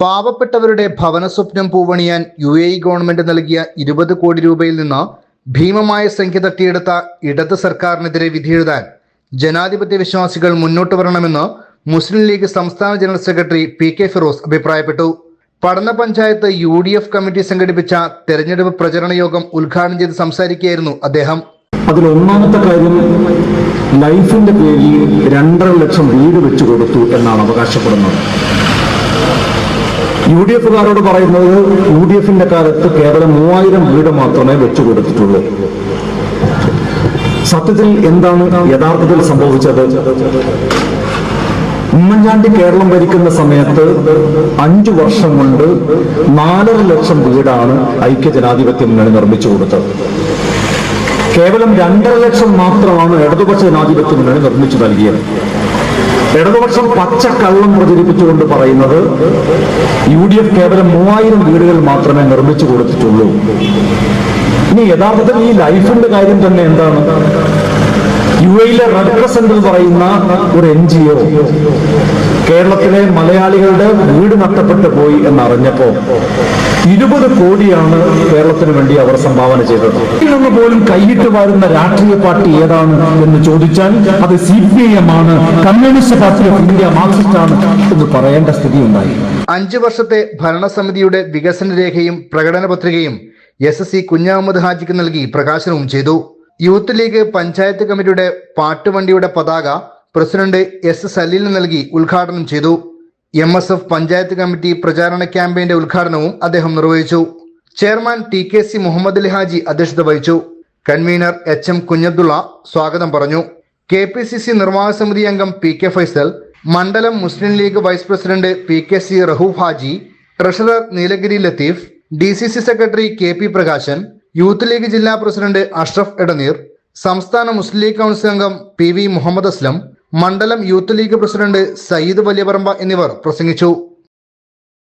പാവപ്പെട്ടവരുടെ ഭവന സ്വപ്നം പൂവണിയാൻ യു എ ഗവൺമെന്റ് നൽകിയ ഇരുപത് കോടി രൂപയിൽ നിന്ന് ഭീമമായ സംഖ്യ തട്ടിയെടുത്ത ഇടത് സർക്കാരിനെതിരെ വിധിയെഴുതാൻ ജനാധിപത്യ വിശ്വാസികൾ മുന്നോട്ട് വരണമെന്ന് മുസ്ലിം ലീഗ് സംസ്ഥാന general secretary P K Firos അഭിപ്രായപ്പെട്ടു. പഠന panchayat U D F committee സംഘടിപ്പിച്ച തെരഞ്ഞെടുപ്പ് പ്രചരണ യോഗം ഉദ്ഘാടനം ചെയ്ത് സംസാരിക്കുകയായിരുന്നു അദ്ദേഹം. അതിൽ ഒന്നാമത്തെ കാര്യം ലൈഫിന്റെ പേരിൽ രണ്ടര ലക്ഷം വീട് വെച്ചു കൊടുത്തു എന്നാണ് അവകാശപ്പെടുന്നത്. യു ഡി എഫുകാരോട് പറയുന്നത് യു ഡി എഫിന്റെ കാലത്ത് കേവലം മൂവായിരം വീട് മാത്രമേ വെച്ചു കൊടുത്തിട്ടുള്ളൂ. സത്യത്തിൽ എന്താണ് യഥാർത്ഥത്തിൽ സംഭവിച്ചത്? ഉമ്മൻചാണ്ടി കേരളം ഭരിക്കുന്ന സമയത്ത് അഞ്ചു വർഷം കൊണ്ട് നാലര ലക്ഷം വീടാണ് ഐക്യ ജനാധിപത്യ മുന്നണി നിർമ്മിച്ചു കൊടുത്തത്. കേവലം രണ്ടര ലക്ഷം മാത്രമാണ് ഇടതുപക്ഷ ജനാധിപത്യ മുന്നണി നിർമ്മിച്ചു നൽകിയത്. ഇടതുപക്ഷം പച്ചക്കള്ളം പ്രചരിപ്പിച്ചുകൊണ്ട് പറയുന്നത് യു ഡി എഫ് കേവലം മൂവായിരം വീടുകൾ മാത്രമേ നിർമ്മിച്ചു കൊടുത്തിട്ടുള്ളൂ. ഇനി യഥാർത്ഥത്തിൽ ഈ ലൈഫിന്റെ കാര്യം തന്നെ എന്താണ്? യു എയിലെ റെഡ് പറയുന്ന ഒരു എൻ ജി ഒ കേരളത്തിലെ മലയാളികളുടെ വീട് നഷ്ടപ്പെട്ടു പോയി എന്നറിഞ്ഞപ്പോ ഇരുപത് കോടിയാണ് കേരളത്തിന് വേണ്ടി അവർ സംഭാവന ചെയ്തത്. നിന്ന് പോലും കൈയിട്ട് വാരുന്ന രാഷ്ട്രീയ പാർട്ടി ഏതാണ് എന്ന് ചോദിച്ചാൽ അത് സി പി എം ആണ്. Communist Party of India Marxist ആണ് എന്ന് പറയേണ്ട സ്ഥിതി ഉണ്ടായി അഞ്ചു വർഷത്തെ ഭരണസമിതിയുടെ വികസന രേഖയും പ്രകടന പത്രികയും എസ് എസ് സി കുഞ്ഞഹമ്മദ് ഹാജിക്ക് നൽകി പ്രകാശനവും ചെയ്തു. യൂത്ത് ലീഗ് പഞ്ചായത്ത് കമ്മിറ്റിയുടെ പാട്ടുവണ്ടിയുടെ പതാക പ്രസിഡന്റ് എസ് സലീലിന് നൽകി ഉദ്ഘാടനം ചെയ്തു. M S F panchayat committee പ്രചാരണ ക്യാമ്പയിന്റെ ഉദ്ഘാടനവും അദ്ദേഹം നിർവഹിച്ചു. Chairman T K C Muhammad Ali Haji അധ്യക്ഷത വഹിച്ചു. കൺവീനർ എച്ച് എം കുഞ്ഞബ്ദുള്ള സ്വാഗതം പറഞ്ഞു. കെ പി സി സി നിർവാഹക സമിതി അംഗം പി കെ ഫൈസൽ മണ്ഡലം Muslim League vice president P K C Rahoof Haji treasurer Neelagiri Latheef D C C secretary K P Prakashan youth League ജില്ലാ president Ashraf Edneer സംസ്ഥാന Muslim league council അംഗം P V Muhammad Aslam മണ്ഡലം youth League president Sayyid Valiyaparamba എന്നിവർ പ്രസംഗിച്ചു